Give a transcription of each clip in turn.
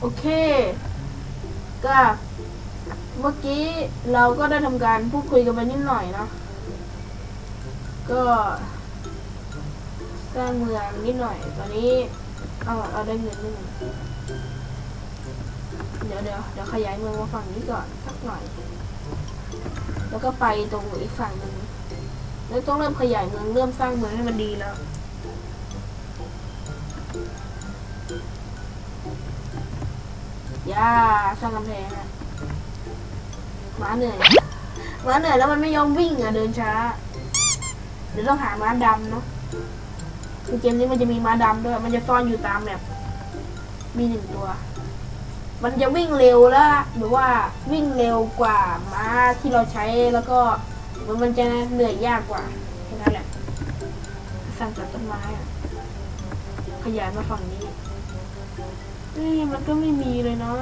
โอเค ก็ เมื่อกี้เราก็ได้ทำการพูดคุยกันไปนิดหน่อยเนาะก็สร้างเมืองนิดหน่อย ตอนนี้เอาเราได้เงินนิดหนึ่งเดี๋ยวเดี๋ยวเดี๋ยวขยายเมืองมาฝั่งนี้ก่อนสักหน่อย แล้วก็ไปตรงอีกฝั่งหนึ่งแล้วต้องเริ่มขยายเมืองเริ่มสร้างเมืองให้มันดีแล้ว ย่าสร้างกำแพงอะหมาเหนื่อยหมาเหนื่อยแล้วมันไม่ยอมวิ่งอะเดินช้า เดี๋ยวต้องหาม้าดำเนาะคือเกมนี้มันจะมีม้าดำด้วย มันจะซ่อนอยู่ตามแบบมีหนึ่งตัว มันจะวิ่งเร็วแล้วหรือว่าวิ่งเร็วกว่าม้าที่เราใช้แล้วก็มันมันจะเหนื่อยยากกว่าแค่นั้นแหละสร้างจากต้นไม้อะขยายมาฝั่งนี้ นี่มันก็ไม่มีเลยเนาะ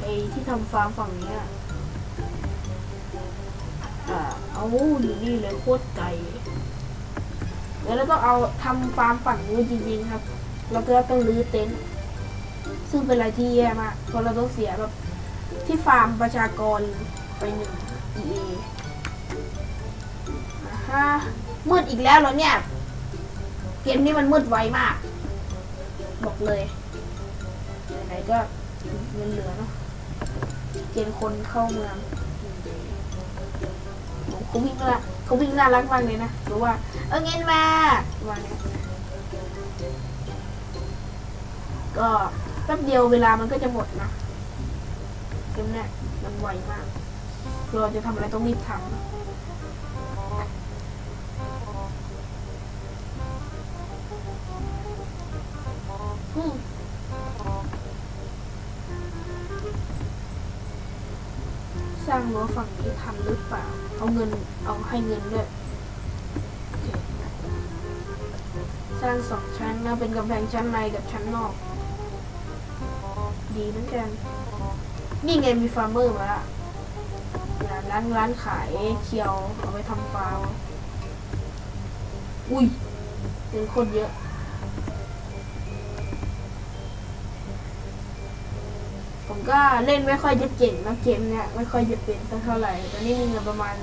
ไอ้ที่ทำฟาร์มฝั่งเนี้ยอ่าเอาอยู่นี่เลยโคตรไกลเดี๋ยวเราต้องเอาทำฟาร์มฝั่งนู้นจริงๆครับ แล้วก็ต้องรื้อเต็นท์ซึ่งเป็นอะไรที่แย่มากเพราะเราต้องเสียแบบที่ฟาร์มประชากรไปหนึ่ง EA อ่าฮะมืดอีกแล้วเหรอเนี่ย เกมนี้มันมืดไวมาก บอกเลย ไหนก็เงินเหลือเนาะเกณฑ์คนเข้าเมืองเขาวิ่งละเขาวิ่งน่ารักมากเลยนะรู้ว่า เออเงินมาวันนี้ก็แป๊บเดียวเวลามันก็จะหมดนะเกมเนี้ยมันไวมากเราจะทำอะไรต้องรีบทำนะอืม สร้างรั้วฝั่งนี้ทันหรือเปล่า เอาเงิน เอาให้เงินด้วยสร้างสองชั้นนะเป็นกำแพงชั้นในกับชั้นนอก ดีเหมือนกัน นี่ไงมีฟาร์มเมอร์มาละร้านร้านานขายเคียวเอาไปทำฟาร์มอุ้ยเงินคนเยอะ ผมก็เล่นไม่ค่อยจะเก่งนะเกมเนี้ยไม่ค่อยจะเป็นสักเท่าไหร่ตอนนี้มีเงินประมาณ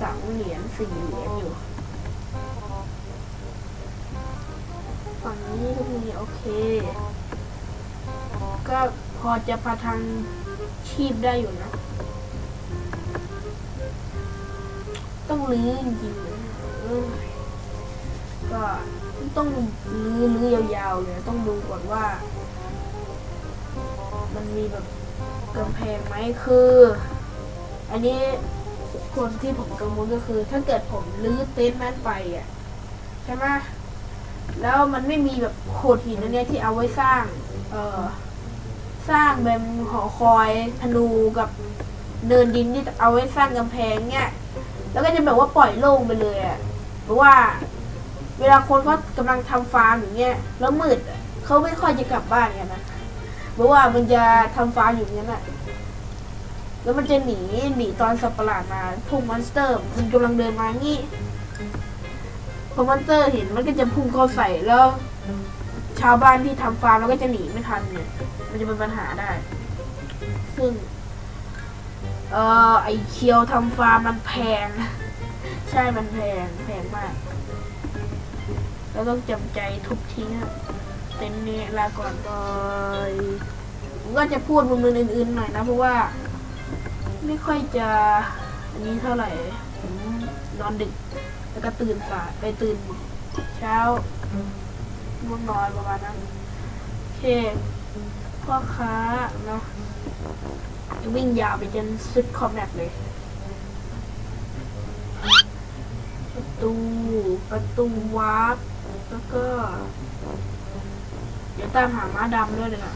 สามเหรียญสี่เหรียญอยู่ฝั่งนี้ก็มีโอเค ก็พอจะพาทางชีพได้อยู่นะ ต้องรื้อจริงๆก็ต้องรื้อรื้อยาวๆเลยต้องดูก่อนว่า มันมีแบบกำแพงไหมคือ อันนี้คนที่ผมกังวลก็คือ ถ้าเกิดผมรื้อเต็นท์นั้นไปอะใช่ไหมแล้วมันไม่มีแบบโขดหินอันเนี้ยที่เอาไว้สร้าง เอ่อ สร้างแบบหอคอยธนูกับเนินดินที่เอาไว้สร้างกำแพงเนี่ยแล้วก็จะแบบว่าปล่อยโล่งไปเลยอะเพราะว่า เวลาคนเขากำลังทำฟาร์มอย่างเงี้ยแล้วมืดเขาไม่ค่อยจะกลับบ้านกันนะ เพราะว่ามันจะทำฟาร์มอยู่อย่างนั้นแหละแล้วมันจะหนีหนีตอนสัปหลาดมาพวกมอนสเตอร์ มันกำลังเดินมางี้พอมอนสเตอร์เห็นมันก็จะพุ่งเข้าใส่แล้ว ชาวบ้านที่ทำฟาร์มแล้วก็จะหนีไม่ทันเนี่ยมันจะเป็นปัญหาได้ ซึ่ง เอ่อไอเคียวทำฟาร์มมันแพง ใช่มันแพงแพงมาก แล้วต้องจำใจทุบทิ้งอะ เต็นนี้ลาก่อนบอยผมก็จะพูดมุมอื่นๆหน่อยนะ เพราะว่า ไม่ค่อยจะอันนี้เท่าไหร่ผมนอนดึก แล้วก็ตื่นสายไปตื่น เช้าง่วงนอนประมาณนั้นโอเคพ่อค้าเนาะวิ่งยาวไปจนสุดขอบแมปเลยประตู ประตูวาร์ปแล้วก็ เดี๋ยวตามหาม้าดำด้วยเลยนะ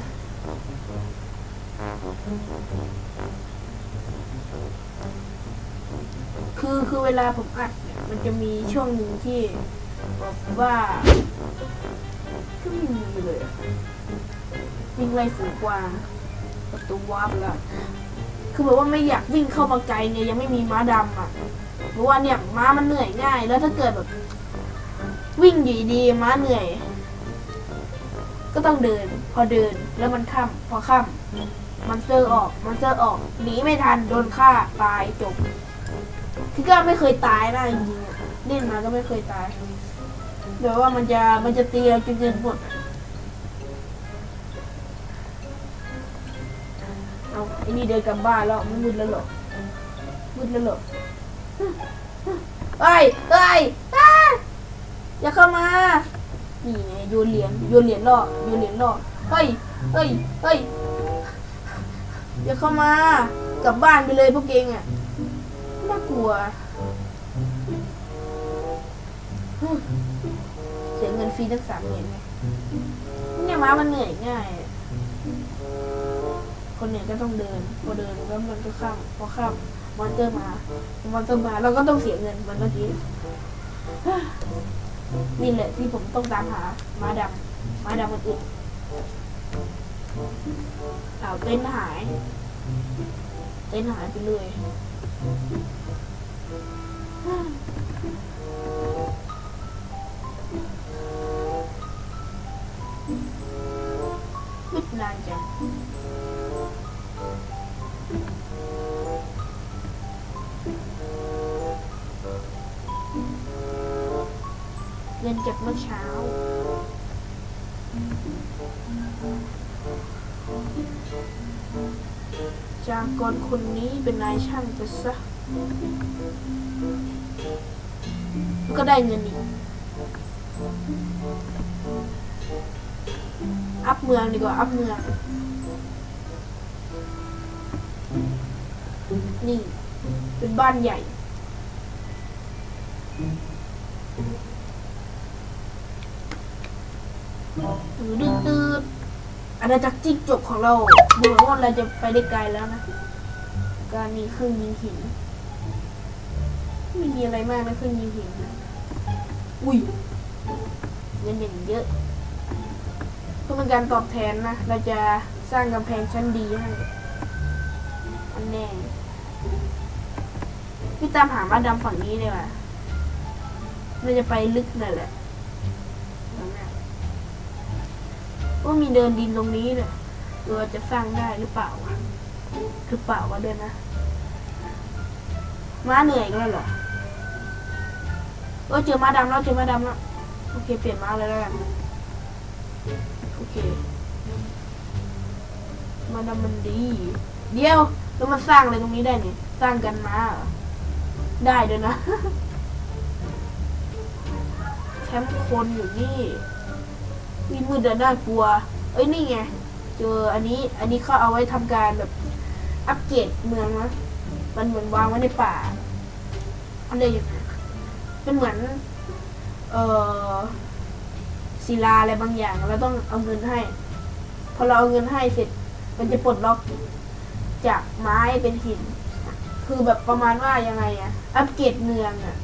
คือคือเวลาผมอัดเนี่ยมันจะมีช่วงหนึ่งที่บอกว่าก็ไม่มีเลยอะวิ่งไล่ฝูงกวางประตูวาร์ปแล้วคือแบบว่าไม่อยากวิ่งเข้ามาไกลไงยังไม่มีม้าดำอะเพราะว่าเนี่ยม้ามันเหนื่อยง่าย แล้วถ้าเกิดแบบ วิ่งอยู่ดีม้าเหนื่อย ก็ต้องเดิน พอเดินแล้วมันค่ำพอค่ำมันเซอร์ออกมันเซอร์ออกหนีไม่ทันโดนฆ่าตายจบคือก็ไม่เคยตายนะจริงๆเล่นมาก็ไม่เคยตายเดี๋ยวว่ามันจะมันจะตีเราจนเกินหมดเอาไอ้นี่เดินกลับบ้านแล้วมันมืดแล้วเหรอมืดแล้วเหรอเฮ้ยเฮ้ยอ้าอย่าเข้ามา นี่ไงโยนเหรียญโยนเหรียญล่อโยนเหรียญล่อเฮ้ยเฮ้ยเฮ้ยอย่าเข้ามากลับบ้านไปเลยพวกเองอะน่ากลัวเสียเงินฟรีตั้งสามเหรียญไงเนี่ยม้ามันเหนื่อยง่ายคนเหนื่อยก็ต้องเดิน พอเดินแล้วมันก็ข้ามพอข้ามมอนเตอร์มา มอนเตอร์มาเราก็ต้องเสียเงินเหมันเมื่อกี้ นี่แหละที่ผมต้องตามหามาดำมาดำมันอื่นเอาเต้นหาย เต้นหายไปเลยมืดนานจัง งินเก็บเมื่อเช้า จากกรคนนี้เป็นนายช่างไปซะก็ได้เงินอีก อัพเมืองดีกว่า อัพเมือง นี่ เป็นบ้านใหญ่ อดื้อๆอาณาจักรจิ้งจกของเราดูเหมือนว่าเราจะไปได้ไกลแล้วนะ การมีเครื่องยิงหิน ไม่มีอะไรมากนะเครื่องยิงหินนะอุ้ยเงินอย่างเยอะเพื่อเป็นการตอบแทนนะ เราจะสร้างกำแพงชั้นดีให้อันแน่พี่ตามหามาดำฝั่งนี้เลยว่ะเราจะไปลึกหน่อยแหละ ว่ามีเดินดินตรงนี้เนี่ยเราจะสร้างได้หรือเปล่าวะหรือเปล่าวะเดินนะม้าเหนื่อยอีก็แล้วเหรอเออเจอม้าดำแล้วเจอม้าดำแล้วโอเคเปลี่ยนม้าเลยแล้วกันโอเคม้าดำมันดี เดี๋ยวแล้วมันสร้างอะไรตรงนี้ได้เนี่ยสร้างกันม้าได้ด้วยนะแคมป์คนอยู่นี่ มีมืดแต่น่ากลัว เอ้ยนี่ไงเจออันนี้อันนี้เขาเอาไว้ทำการแบบอัปเกรดเมืองนะมันเหมือนวางไว้ในป่าอะไรอย่างเงี้ยเป็นเหมือน เอ่อศิลาอะไรบางอย่างเราต้องเอาเงินให้ พอเราเอาเงินให้เสร็จ มันจะปลดล็อกจากไม้เป็นหิน คือแบบประมาณว่ายังไงอะอัปเกรดเมืองอะ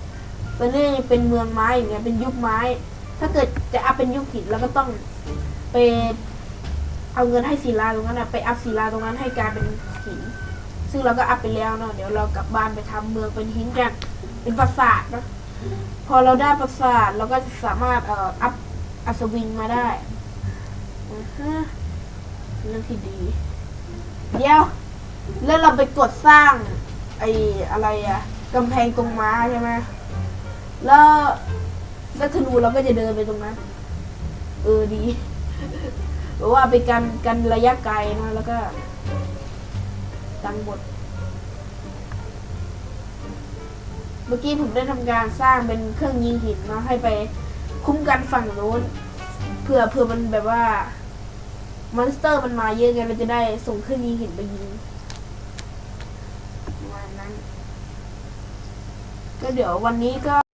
ตอนนี้ยังเป็นเมืองไม้อย่างเงี้ยเป็นยุคไม้ ถ้าเกิดจะอัพเป็นยุคหินเราก็ต้องไปเอาเงินให้ศิลาตรงนั้นอะไปอัพศิลาตรงนั้นให้กลายเป็นหิน ซึ่งเราก็อัพไปแล้วเนาะเดี๋ยวเรากลับบ้านไปทำเมืองเป็นหินกันเป็นปราสาทเนะพอเราได้ปราสาทเราก็จะสามารถเอ่ออัพอัศวินมาได้ฮะเรื่องที่ดี เดี๋ยว แล้วเราไปกดสร้างไอ้อะไรอะกำแพงตรงม้าใช่ไหมแล้ว แล้วธนูเราก็จะเดินไปตรงนั้น เออดีเพราะว่าไปกันกันระยะไกลนะแล้วก็ตังบทเมื่อกี้ผมได้ทำการสร้างเป็นเครื่องยิงหินนาะให้ไปคุ้มกันฝั่งโน้นเพื่อเพื่อมันแบบว่ามอนสเตอร์มันมาเยอะไงเราจะได้ส่งเครื่องยิงหินไปยิงประมาณนั้น ก็เดี๋ยววันนี้ก็